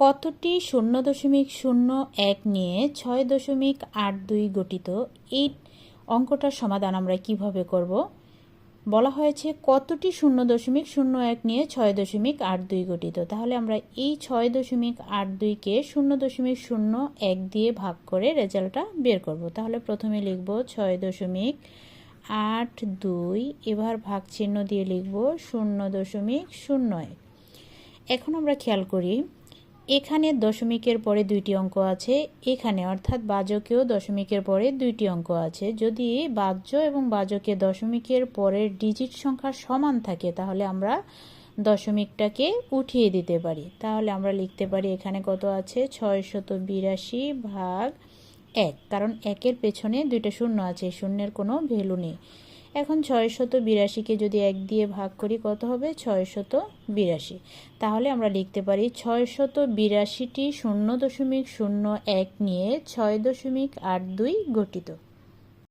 কতটি শূন্য দশমিক শূন্য এক নিয়ে ছয় দশমিক আট দুই গঠিত এই অঙ্কটার সমাধান আমরা কীভাবে করব? বলা হয়েছে কতটি শূন্য দশমিক শূন্য এক নিয়ে ছয় দশমিক আট দুই গঠিত? তাহলে আমরা এই ছয় দশমিক আট দুইকে শূন্য দশমিক শূন্য এক দিয়ে ভাগ করে রেজাল্টটা বের করব। তাহলে প্রথমে লিখব ছয় দশমিক আট দুই, এবার ভাগ চিহ্ন দিয়ে লিখব শূন্য দশমিক শূন্য এক। এখন আমরা খেয়াল করি এখানে দশমিকের পরে দুইটি অঙ্ক আছে, এখানে অর্থাৎ বাজকেও দশমিকের পরে দুইটি অঙ্ক আছে। যদি বাহ্য এবং বাজকে দশমিকের পরের ডিজিট সংখ্যা সমান থাকে, তাহলে আমরা দশমিকটাকে উঠিয়ে দিতে পারি। তাহলে আমরা লিখতে পারি এখানে কত আছে? ছয়শত বিরাশি ভাগ এক। কারণ একের পেছনে দুইটা শূন্য আছে, শূন্যের কোনো ভ্যালু নেই। এখন ছয়শত বিরাশিকে যদি এক দিয়ে ভাগ করি, কত হবে? ছয়শত বিরাশি। তাহলে আমরা লিখতে পারি ছয়শত বিরাশিটি শূন্য দশমিক শূন্য এক নিয়ে ছয় দশমিক আট দুই গঠিত।